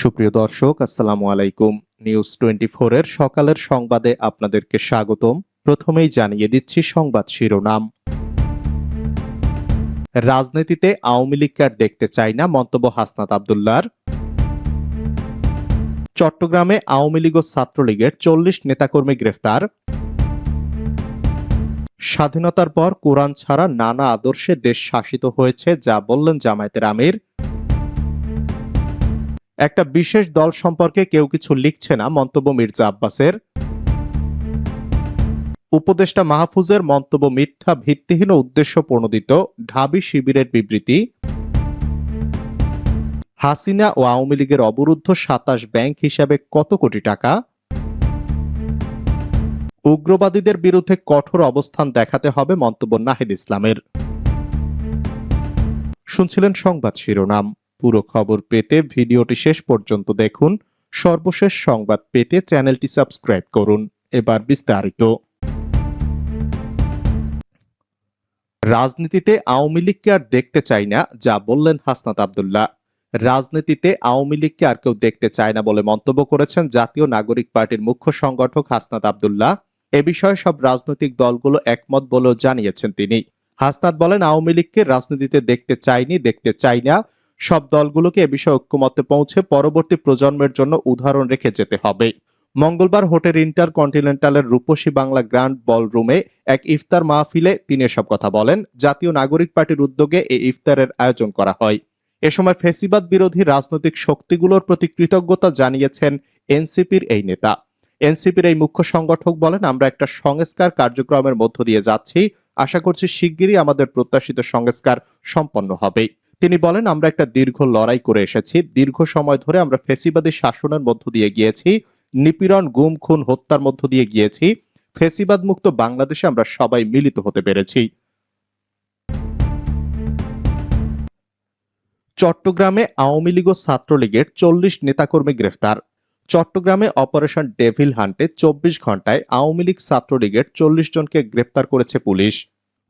সুপ্রিয় দর্শক, আসসালামু আলাইকুম। নিউজ টোয়েন্টি এর সকালের সংবাদে আপনাদেরকে স্বাগতম। প্রথমেই জানিয়ে দিচ্ছি সংবাদ শিরোনাম। রাজনীতিতে আওয়ামী লীগকে আর দেখতে চাই না মন্তব্য হাসনাত আবদুল্লার। চট্টগ্রামে আওয়ামী লীগ ও ছাত্রলীগের চল্লিশ নেতাকর্মী গ্রেফতার। স্বাধীনতার পর কোরআন ছাড়া নানা আদর্শে দেশ শাসিত হয়েছে, যা বললেন জামায়াতের আমির। একটা বিশেষ দল সম্পর্কে কেউ কিছু লিখছে না, মন্তব্য মির্জা আব্বাসের। উপদেষ্টা মাহফুজের মন্তব্য মিথ্যা, ভিত্তিহীন উদ্দেশ্য প্রণোদিত ঢাবি শিবিরের বিবৃতি। হাসিনা ও আওয়ামী লীগের অবরুদ্ধ সাতাশ ব্যাংক হিসাবে কত কোটি টাকা? উগ্রবাদীদের বিরুদ্ধে কঠোর অবস্থান দেখাতে হবে মন্তব্য নাহিদ ইসলামের। শুনছিলেন সংবাদ শিরোনাম। পুরো খবর পেতে ভিডিওটি শেষ পর্যন্ত দেখুন। সর্বশেষ সংবাদ পেতে চ্যানেলটি সাবস্ক্রাইব করুন। এবার বিস্তারিত। রাজনীতিতে আওয়ামী লীগকে আর দেখতে চাই না? যা বললেন হাসনাত আবদুল্লাহ। রাজনীতিতে আওয়ামী লীগকে আর কেউ দেখতে চায় না বলে মন্তব্য করেছেন জাতীয় নাগরিক পার্টির মুখ্য সংগঠক হাসনাত আবদুল্লাহ। এ বিষয়ে সব রাজনৈতিক দলগুলো একমত বলেও জানিয়েছেন তিনি। হাসনাত বলেন, আওয়ামী লীগকে রাজনীতিতে দেখতে চাইনি, দেখতে চাই না। সব দলগুলোকে এ বিষয়ে ঐক্যমত্যে পৌঁছে পরবর্তী প্রজন্মের জন্য উদাহরণ রেখে যেতে হবে। মঙ্গলবার হোটেল ইন্টার কন্টিনেন্টালের রূপসী বাংলা গ্র্যান্ড বল রুমে এক ইফতার মাহফিলে তিনি এসব কথা বলেন। জাতীয় নাগরিক পার্টির উদ্যোগে এই ইফতারের আয়োজন করা হয়। এ সময় ফেসিবাদ বিরোধী রাজনৈতিক শক্তিগুলোর প্রতি কৃতজ্ঞতা জানিয়েছেন এনসিপির এই নেতা। এনসিপির এই মুখ্য সংগঠক বলেন, আমরা একটা সংস্কার কার্যক্রমের মধ্য দিয়ে যাচ্ছি। আশা করছি শিগগিরই আমাদের প্রত্যাশিত সংস্কার সম্পন্ন হবে। তিনি বলেন, আমরা একটা দীর্ঘ লড়াই করে এসেছি। দীর্ঘ সময় ধরে আমরা ফেসিবাদী শাসনের মধ্য দিয়ে গিয়েছি। নিপীড়ন, গুম, খুন, হত্যার মধ্য দিয়ে গিয়েছি। ফেসিবাদ মুক্ত বাংলাদেশে আমরা সবাই মিলিত হতে পেরেছি। চট্টগ্রামে আওয়ামী লীগ ও ছাত্রলীগের চল্লিশ নেতাকর্মী গ্রেফতার। চট্টগ্রামে অপারেশন ডেভিল হান্টে চব্বিশ ঘন্টায় আওয়ামী লীগ ছাত্রলীগের চল্লিশ জনকে গ্রেফতার করেছে পুলিশ।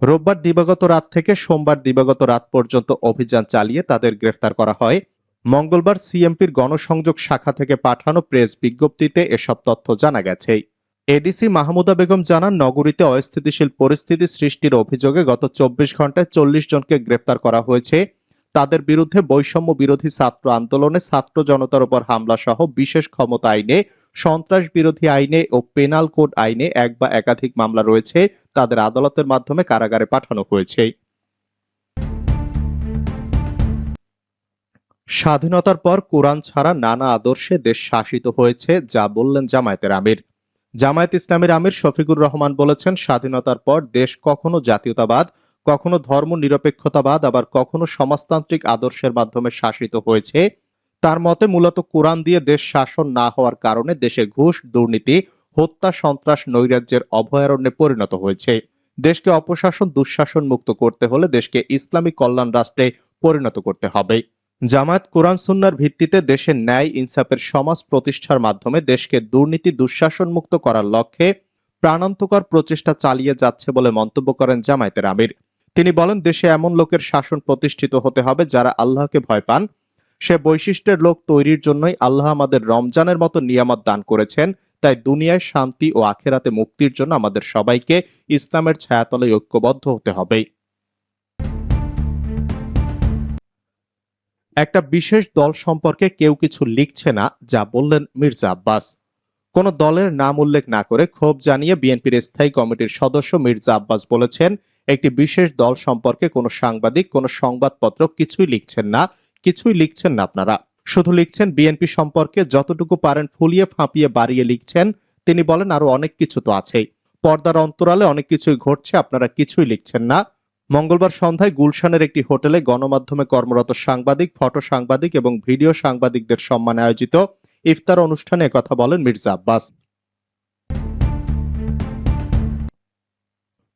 রোববার দিবাগত রাত থেকে সোমবার দিবাগত রাত পর্যন্ত অভিযান চালিয়ে তাদের গ্রেফতার করা হয়। মঙ্গলবার সিএমপির গণসংযোগ শাখা থেকে পাঠানো প্রেস বিজ্ঞপ্তিতে এসব তথ্য জানা গেছে। এডিসি মাহমুদা বেগম জানান, নগরীতে অস্থিতিশীল পরিস্থিতি সৃষ্টির অভিযোগে গত চব্বিশ ঘন্টায় চল্লিশ জনকে গ্রেফতার করা হয়েছে। তাদের বিরুদ্ধে বৈষম্য বিরোধী ছাত্র আন্দোলনে ছাত্র জনতার উপর হামলা সহ বিশেষ ক্ষমতা আইনে, সন্ত্রাস বিরোধী আইনে ও পেনাল কোড আইনে এক বা একাধিক মামলা রয়েছে, তাদের আদালতের মাধ্যমে কারাগারে পাঠানো হয়েছে। স্বাধীনতার পর কোরআন ছাড়া নানা আদর্শে দেশ শাসিত হয়েছে, যা বললেন জামায়াতের আমির। জামায়াত ইসলামের আমির শফিকুর রহমান বলেছেন, স্বাধীনতার পর দেশ কখনো জাতীয়তাবাদ কখনো ধর্ম নিরপেক্ষতাবাদ আবার কখনো সমাজতান্ত্রিক আদর্শের মাধ্যমে শাসিত হয়েছে। তার মতে মূলত কোরআন দিয়ে দেশ শাসন না হওয়ার কারণে দেশে ঘুষ, দুর্নীতি, হত্যা, সন্ত্রাস, নৈরাজ্যের অভয়ারণ্যে পরিণত হয়েছে। দেশকে অপশাসন, দুঃশাসন মুক্ত করতে হলে দেশকে ইসলামী কল্যাণ রাষ্ট্রে পরিণত করতে হবে। জামায়াত কোরআন সুন্নার ভিত্তিতে দেশের ন্যায়, ইনসাফের সমাজ প্রতিষ্ঠার মাধ্যমে দেশকে দুর্নীতি, দুঃশাসন মুক্ত করার লক্ষ্যে প্রাণান্তকর প্রচেষ্টা চালিয়ে যাচ্ছে বলে মন্তব্য করেন জামায়াতের আমির। তিনি বলেন, দেশে এমন লোকের শাসন প্রতিষ্ঠিত হতে হবে যারা আল্লাহকে ভয় পান। সে বৈশিষ্ট্যের লোক তৈরির জন্যই আল্লাহ আমাদের রমজানের মতো নিয়ামত দান করেছেন। তাই দুনিয়ায় শান্তি ও আখেরাতে মুক্তির জন্য আমাদের সবাইকে ইসলামের ছায়াতলে ঐক্যবদ্ধ হতে হবে। একটা বিশেষ দল সম্পর্কে কেউ কিছু লিখছে না, যা বললেন মির্জা আব্বাস। কোন দলের নাম উল্লেখ না করে ক্ষোভ জানিয়ে বিএনপির স্থায়ী কমিটির সদস্য মির্জা আব্বাস বলেছেন, একটি বিশেষ দল সম্পর্কে কোনো সাংবাদিক, কোনো সংবাদপত্র কিছুই লিখছেন না, কিছুই লিখছেন না আপনারা। শুধু লিখছেন, বিএনপি সম্পর্কে যতটুকু পারেন ফুলিয়ে ফাঁপিয়ে বাড়িয়ে লিখছেন, তিনি বলেন আরও অনেক কিছু তো আছেই। পর্দার অন্তরালে অনেক কিছুই ঘটছে, আপনারা কিছুই লিখছেন না। মঙ্গলবার সন্ধ্যায় গুলশানের একটি হোটেলে গণমাধ্যমে কর্মরত সাংবাদিক, ফটো সাংবাদিক এবং ভিডিও সাংবাদিকদের সম্মানে আয়োজিত ইফতার অনুষ্ঠানে কথা বলেন মির্জা আব্বাস।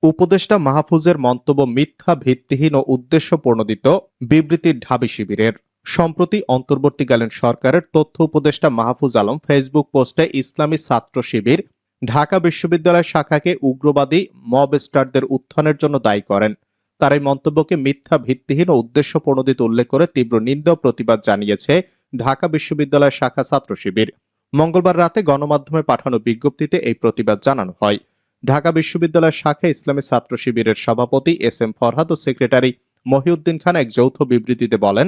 উপদেষ্টা মাহফুজের মন্তব্য মিথ্যা, ভিত্তিহীন ও উদ্দেশ্য প্রণোদিত বিবৃতির ঢাবি শিবিরের। সম্প্রতি অন্তর্বর্তীকালীন সরকারের তথ্য উপদেষ্টা মাহফুজ আলম ফেসবুক পোস্টে ইসলামী ছাত্র শিবির ঢাকা বিশ্ববিদ্যালয় শাখাকে উগ্রবাদী মব স্টারদের উত্থানের জন্য দায়ী করেন। তার এই মন্তব্যকে মিথ্যা ভিত্তিহীন ও উদ্দেশ্য প্রণোদিত উল্লেখ করে তীব্র নিন্দা প্রতিবাদ জানিয়েছে ঢাকা বিশ্ববিদ্যালয় শাখা ছাত্র শিবির। মঙ্গলবার রাতে গণমাধ্যমে পাঠানো বিজ্ঞপ্তিতে এই প্রতিবাদ জানানো হয়। ঢাকা বিশ্ববিদ্যালয় শাখা ইসলামী ছাত্র শিবিরের সভাপতি এস এম ফরহাদ ও সেক্রেটারি মহিউদ্দিন খান এক যৌথ বিবৃতিতে বলেন,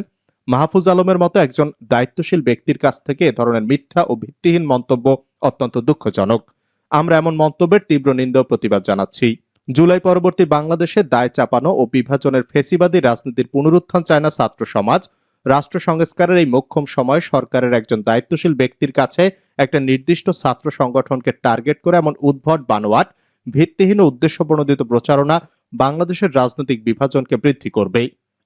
মাহফুজ আলমের মতো একজন দায়িত্বশীল ব্যক্তির কাছ থেকে এ ধরনের মিথ্যা ও ভিত্তিহীন মন্তব্য অত্যন্ত দুঃখজনক। আমরা এমন মন্তব্যের তীব্র নিন্দা প্রতিবাদ জানাচ্ছি। জুলাই পরবর্তী বাংলাদেশে দায় চাপানো ও বিভাজনের ফেসিবাদী রাজনীতির পুনরুত্থান চায় না ছাত্র সমাজ। রাষ্ট্র সংস্কারের এই মোক্ষম সময় সরকারের একজন দায়িত্বশীল ব্যক্তির কাছে একটা নির্দিষ্ট ছাত্র সংগঠনকে টার্গেট করে এমন উদ্ভট বানোয়াট, ভিত্তিহীন ও উদ্দেশ্যপ্রণোদিত প্রচারণা বাংলাদেশের রাজনৈতিক বিভাজনকে বৃদ্ধি করবে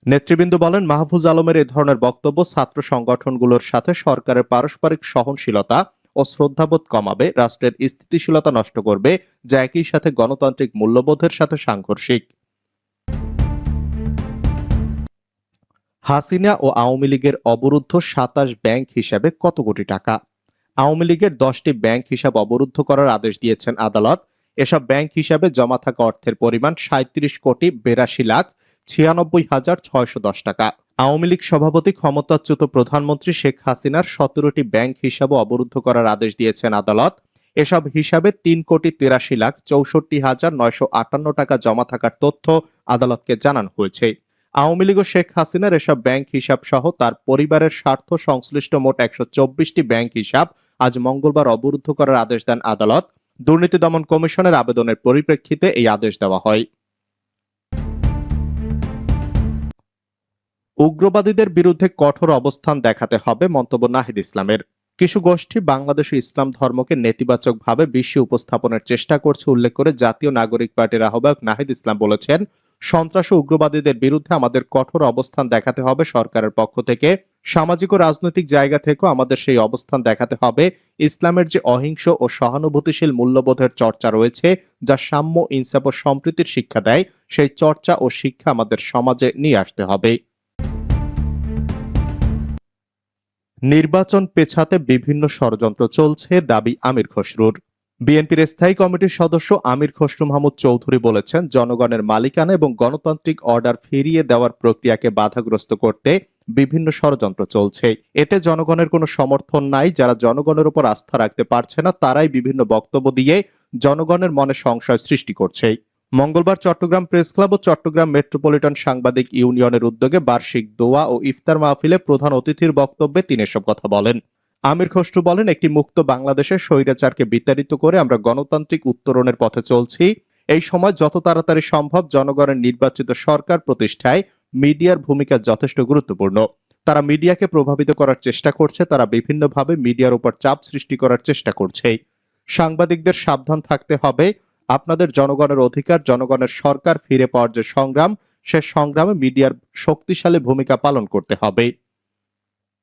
নেতৃবৃন্দ বলেন, মাহফুজ আলমের এ ধরনের বক্তব্য ছাত্র সংগঠনগুলোর সাথে সরকারের পারস্পরিক সহনশীলতা ও শ্রদ্ধাবোধ কমাবে, রাষ্ট্রের স্থিতিশীলতা নষ্ট করবে, যা একই সাথে গণতান্ত্রিক মূল্যবোধের সাথে সাংঘর্ষিক। হাসিনা ও আওয়ামী লীগের অবরুদ্ধ সাতাশ ব্যাংক হিসাবে কত কোটি টাকা? আওয়ামী লীগের দশটি ব্যাংক হিসাব অবরুদ্ধ করার আদেশ দিয়েছেন আদালত। এসব ব্যাংক হিসাবে জমা থাকা অর্থের পরিমাণ সাঁত্রিশ কোটি বেরাশি লাখ ছিয়ানব্বই হাজার ছয়শো দশ টাকা। আওয়ামী লীগ সভাপতি ক্ষমতাচ্যুত প্রধানমন্ত্রী শেখ হাসিনার সতেরোটি ব্যাংক হিসাবে অবরুদ্ধ করার আদেশ দিয়েছেন আদালত। এসব হিসাবে তিন কোটি তিরাশি লাখ চৌষট্টি হাজার নয়শো আটান্ন টাকা জমা থাকার তথ্য আদালতকে জানানো হয়েছে। আওয়ামী লীগ ও শেখ হাসিনার এসব ব্যাংক হিসাব সহ তার পরিবারের স্বার্থ সংশ্লিষ্ট মোট একশো চব্বিশটি ব্যাংক হিসাব আজ মঙ্গলবার অবরুদ্ধ করার আদেশ দেন আদালত। দুর্নীতি দমন কমিশনের আবেদনের পরিপ্রেক্ষিতে এই আদেশ দেওয়া হয়। উগ্রবাদীদের বিরুদ্ধে কঠোর অবস্থান দেখাতে হবে মন্তব্য নাহিদ ইসলামের। কিছু গোষ্ঠী বাংলাদেশ ইসলাম ধর্মকে নেতিবাচকভাবে বিশ্বে উপস্থাপনের চেষ্টা করছে উল্লেখ করে জাতীয় নাগরিক পার্টির আহ্বায়ক নাহিদ ইসলাম বলেছেন, সন্ত্রাস ও উগ্রবাদীদের বিরুদ্ধে আমাদের কঠোর অবস্থান দেখাতে হবে সরকারের পক্ষ থেকে। সামাজিক ও রাজনৈতিক জায়গা থেকেও আমাদের সেই অবস্থান দেখাতে হবে। ইসলামের যে অহিংস ও সহানুভূতিশীল মূল্যবোধের চর্চা রয়েছে, যা সাম্য, ইনসাফ ও সম্প্রীতির শিক্ষা দেয়, সেই চর্চা ও শিক্ষা আমাদের সমাজে নিয়ে আসতে হবে। নির্বাচন পেছাতে বিভিন্ন ষড়যন্ত্র চলছে, দাবি আমির খসরুর। বিএনপির স্থায়ী কমিটির সদস্য আমির খসরু মাহমুদ চৌধুরী বলেছেন, জনগণের মালিকানা এবং গণতান্ত্রিক অর্ডার ফিরিয়ে দেওয়ার প্রক্রিয়াকে বাধাগ্রস্ত করতে বিভিন্ন ষড়যন্ত্র চলছে। এতে জনগণের কোনো সমর্থন নাই, যারা জনগণের উপর আস্থা রাখতে পারছে না, তারাই বিভিন্ন বক্তব্য দিয়ে জনগণের মনে সংশয় সৃষ্টি করছে। মঙ্গলবার চট্টগ্রাম প্রেস ক্লাব ও চট্টগ্রাম মেট্রোপলিটন সাংবাদিক ইউনিয়নের উদ্যোগে বার্ষিক দোয়া ও ইফতার মাহফিলে প্রধান অতিথির বক্তব্যে তিনি এসব কথা বলেন। আমির খসরু বলেন, একটি মুক্ত বাংলাদেশের স্বৈরাচারকে বিতাড়িত করে আমরা গণতান্ত্রিক উত্তরণের পথে চলছি। এই সময় যত তাড়াতাড়ি সম্ভব জনগণের নির্বাচিত সরকার প্রতিষ্ঠায় মিডিয়ার ভূমিকা যথেষ্ট গুরুত্বপূর্ণ। তারা মিডিয়াকে প্রভাবিত করার চেষ্টা করছে, তারা বিভিন্নভাবে মিডিয়ার উপর চাপ সৃষ্টি করার চেষ্টা করছে সাংবাদিকদের সাবধান থাকতে হবে আপনাদের জনগণের অধিকার, জনগণের সরকার ফিরে পাওয়ার যে সংগ্রাম, সে সংগ্রামে মিডিয়ার শক্তিশালী ভূমিকা পালন করতে হবে।